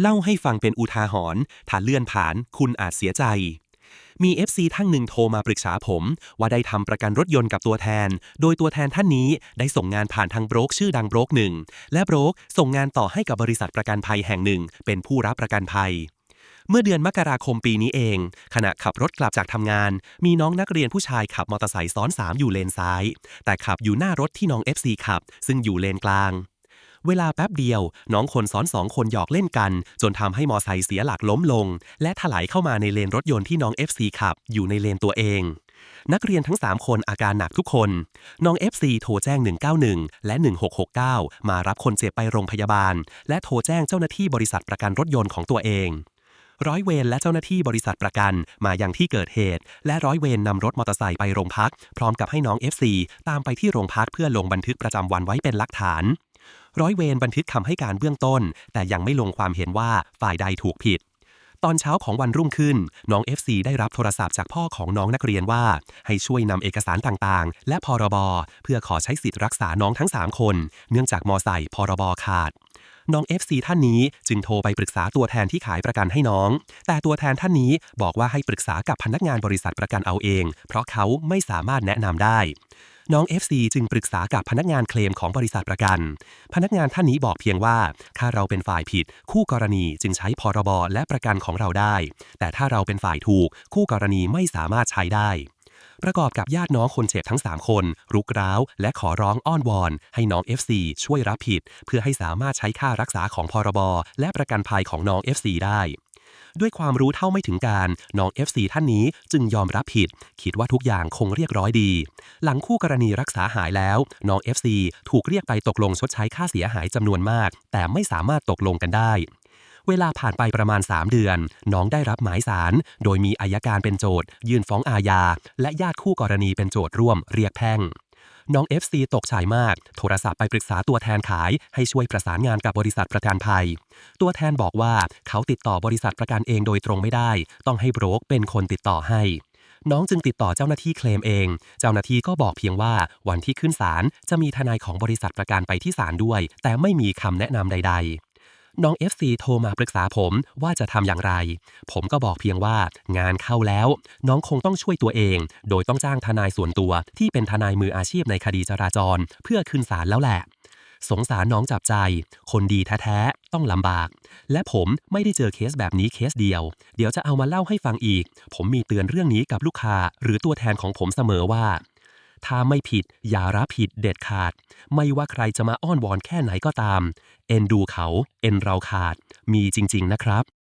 เล่าให้ฟังเป็นอุทาหรณ์ถ้าเลื่อนผ่านคุณอาจเสียใจ มี FC ท่านหนึ่งโทรมาปรึกษาผม ว่าได้ทำประกันรถยนต์กับตัวแทน โดยตัวแทนท่านนี้ได้ส่งงานผ่านทางโบรกชื่อดังโบรกหนึ่ง และโบรกส่งงานต่อให้กับบริษัทประกันภัยแห่งหนึ่ง เป็นผู้รับประกันภัยเมื่อเดือนมกราคมปีนี้เอง ขณะขับรถกลับจากทำงาน มีน้องนักเรียนผู้ชายขับมอเตอร์ไซค์ซ้อนสามอยู่เลนซ้าย แต่ขับอยู่หน้ารถที่น้อง FC ขับ ซึ่งอยู่เลนกลาง เวลาแป๊บเดียว น้องคนซ้อนสองคนหยอกเล่นกัน จนทำให้มอไซค์เสียหลักล้มลง และถลายเข้ามาในเลนรถยนต์ที่น้อง FC ขับ อยู่ในเลนตัวเอง นักเรียนทั้ง 3 คนอาการหนักทุกคน น้อง FC โทรแจ้ง 191 และ 1669 มารับคนเจ็บไปโรงพยาบาล และโทรแจ้งเจ้าหน้าที่บริษัทประกันรถยนต์ของตัวเองร้อยเวรและเจ้าหน้าที่บริษัทประกันมายังที่เกิดเหตุ และร้อยเวรนำรถมอเตอร์ไซค์ไปโรงพัก พร้อมกับให้น้อง FC ตามไปที่โรงพักเพื่อลงบันทึกประจำวันไว้เป็นหลักฐาน ร้อยเวรบันทึกคำให้การเบื้องต้น แต่ยังไม่ลงความเห็นว่าฝ่ายใดถูกผิด ตอนเช้าของวันรุ่งขึ้น น้อง FC ได้รับโทรศัพท์จากพ่อของน้องนักเรียนว่า ให้ช่วยนำเอกสารต่างๆ และพรบเพื่อขอใช้สิทธิ์รักษาน้องทั้ง 3 คน เนื่องจากมอไซค์พรบขาดน้อง FC ท่านนี้จึงโทรไปปรึกษาตัวแทนที่ขายประกันให้น้อง แต่ตัวแทนท่านนี้บอกว่าให้ปรึกษากับพนักงานบริษัทประกันเอาเอง เพราะเขาไม่สามารถแนะนำได้ น้อง FC จึงปรึกษากับพนักงานเคลมของบริษัทประกัน พนักงานท่านนี้บอกเพียงว่า ถ้าเราเป็นฝ่ายผิด คู่กรณีจึงใช้พรบและประกันของเราได้ แต่ถ้าเราเป็นฝ่ายถูก คู่กรณีไม่สามารถใช้ได้ประกอบกับญาติน้องคนเจ็บทั้ง 3 คน รุกร้าว และขอร้องอ้อนวอน ให้น้อง FC ช่วยรับผิด เพื่อให้สามารถใช้ค่ารักษาของพรบ และประกันภัยของน้อง FC ได้ ด้วยความรู้เท่าไม่ถึงการ น้อง FC ท่านนี้จึงยอมรับผิด คิดว่าทุกอย่างคงเรียบร้อยดี หลังคู่กรณีรักษาหายแล้ว น้อง FC ถูกเรียกไปตกลงชดใช้ค่าเสียหายจำนวนมาก แต่ไม่สามารถตกลงกันได้ เวลาผ่านไปประมาณ 3 เดือน น้องได้รับหมายสาร โดยมีอายการเป็นโจทยื่นฟ้องอาญา และญาติคู่กรณีเป็นโจทร่วมเรียกแพ่ง น้อง FC ตกฉายมาก โทรศัพท์ไปปรึกษาตัวแทนขาย ให้ช่วยประสานงานกับบริษัทประกันภัย ตัวแทนบอกว่าเขาติดต่อบริษัทประกันเองโดยตรงไม่ได้ ต้องให้โบรกเป็นคนติดต่อให้ น้องจึงติดต่อเจ้าหน้าที่เคลมเอง เจ้าหน้าที่ก็บอกเพียงว่าวันที่ขึ้นศาลจะมีทนายของบริษัทประกันไปที่ศาลด้วย แต่ไม่มีคำแนะนำใด ๆ น้อง FC โทรมาปรึกษาผมว่าจะทำอย่างไร ผมก็บอกเพียงว่างานเข้าแล้ว น้องคงต้องช่วยตัวเอง โดยต้องจ้างทนายส่วนตัวที่เป็นทนายมืออาชีพในคดีจราจร เพื่อขึ้นศาลแล้วแหละ สงสารน้องจับใจ คนดีแท้ๆ ต้องลำบาก และผมไม่ได้เจอเคสแบบนี้เคสเดียว เดี๋ยวจะเอามาเล่าให้ฟังอีก ผมมีเตือนเรื่องนี้กับลูกค้า หรือตัวแทนของผมเสมอว่า ถ้าไม่ผิดอย่ารับผิดเด็ดขาด ไม่ว่าใครจะมาอ้อนวอนแค่ไหนก็ตาม เอ็นดูเขา เอ็นเราขาด มีจริง ๆ นะครับ